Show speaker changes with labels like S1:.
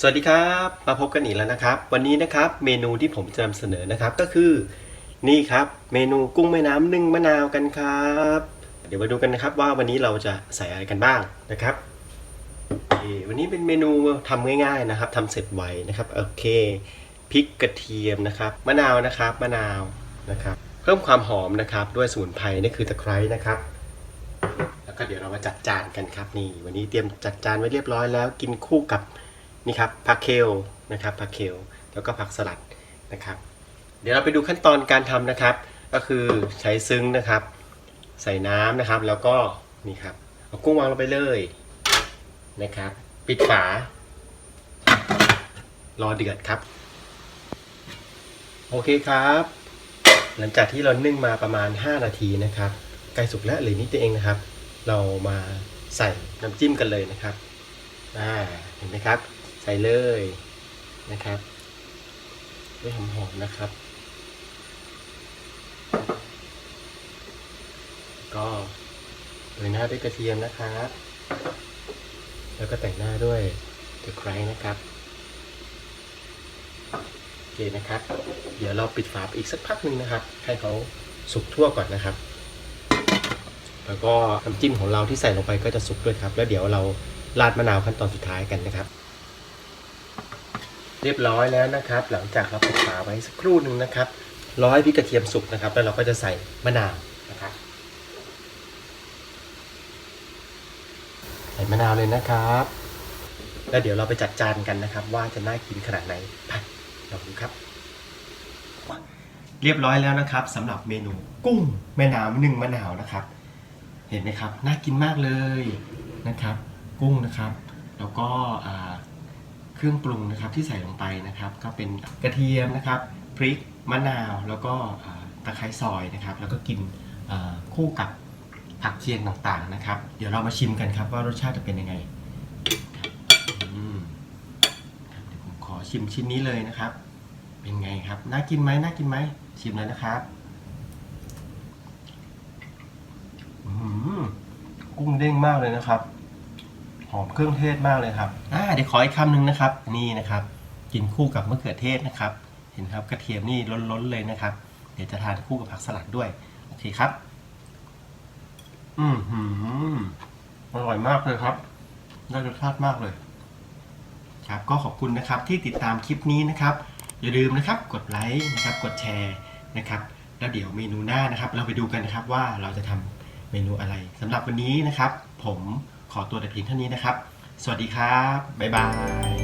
S1: สวัสดีครับมาพบกันอีกแล้วนะครับ วันนี้นะครับเมนูที่ผมจะนำเสนอนะครับก็คือนี่ครับเมนูกุ้งแม่น้ำนึ่งมะนาวกันครับ เดี๋ยวมาดูกันนะครับว่าวันนี้เราจะใส่อะไรกันบ้างนะครับวันนี้เป็นเมนูทำง่ายๆนะครับทำเสร็จไวนะครับโอเคพริกกระเทียมนะครับ มะนาวนะครับมะนาวนะครับ เพิ่มความหอมนะครับด้วยสมุนไพรนี่คือตะไคร้นะครับแล้วก็เดี๋ยวเรามาจัดจานกันครับนี่ วันนี้เตรียมจัดจานไว้เรียบร้อยแล้วกินคู่กับ นี่ครับผักเคลนะครับผักเคลแล้วก็ผักสลัดนะครับ เดี๋ยวเราไปดูขั้นตอนการทำนะครับ ก็คือใช้ซึ้งนะครับ ใส่น้ำนะครับ แล้วก็นี่ครับเอากุ้งวางลงไปเลยนะครับ ปิดฝารอเดือดครับ โอเคครับ หลังจากที่เรานึ่งมาประมาณ 5 นาทีนะครับใกล้สุกแล้วเหลือนิดเดียวเองนะครับ เรามาใส่น้ำจิ้มกันเลยนะครับอ่าเห็นไหมครับ ใส่เลยนะครับด้วยหอมๆนะครับ ก็โรยหน้าด้วยกระเทียมนะครับแล้วก็แต่งหน้าด้วยตะไคร้นะครับโอเคนะครับ เดี๋ยวเราปิดฝาไปอีกสักพักหนึ่งนะครับ ให้เขาสุกทั่วก่อนนะครับ แล้วก็น้ำจิ้มของเราที่ใส่ลงไปก็จะสุกด้วยครับ แล้วเดี๋ยวเราราดมะนาวขั้นตอนสุดท้ายกันนะครับ เรียบร้อยแล้วนะครับ หลังจากเราปิดฝาไว้สักครู่หนึ่งนะครับรอให้พริกกระเทียมสุกนะครับ แล้วเราก็จะใส่มะนาวนะครับใส่มะนาวเลยนะครับ แล้วเดี๋ยวเราไปจัดจานกันนะครับ ว่าจะน่ากินขนาดไหนไปเราดูครับ เรียบร้อยแล้วนะครับสำหรับเมนูกุ้งแม่น้ำหนึ่งมะนาวนะครับ เห็นไหมครับ น่ากินมากเลยนะครับ กุ้งนะครับ แล้วก็อ่า เครื่องปรุงนะครับที่ใส่ลงไปนะครับ ก็เป็นกระเทียมนะครับพริกมะนาวแล้วก็ตะไคร้ซอยนะครับ แล้วก็กินคู่กับผักเคียงต่างๆนะครับ เดี๋ยวเรามาชิมกันครับว่ารสชาติจะเป็นยังไงเดี๋ยวผมขอชิมชิ้นนี้เลยนะครับ เป็นไงครับน่ากินไหมน่ากินไหมชิมเลยนะครับหือกุ้งเด้งมากเลยนะครับ หอมเครื่องเทศมากเลยครับอ่าเดี๋ยวขออีกคำหนึ่งนะครับ นี่นะครับ กินคู่กับมะเขือเทศนะครับ เห็นครับกระเทียมนี่ล้นๆเลยนะครับ เดี๋ยวจะทานคู่กับผักสลัดด้วย โอเคครับ อืมหืมอร่อยมากเลยครับ ได้รสชาติมากเลย ครับก็ขอบคุณนะครับที่ติดตามคลิปนี้นะครับ อย่าลืมนะครับกดไลค์นะครับ กดแชร์นะครับ แล้วเดี๋ยวเมนูหน้านะครับ เราไปดูกันนะครับว่าเราจะทำเมนูอะไรสำหรับวันนี้นะครับ ผม ขอตัวแต่เพียงเท่านี้นะครับ สวัสดีครับ บ๊ายบาย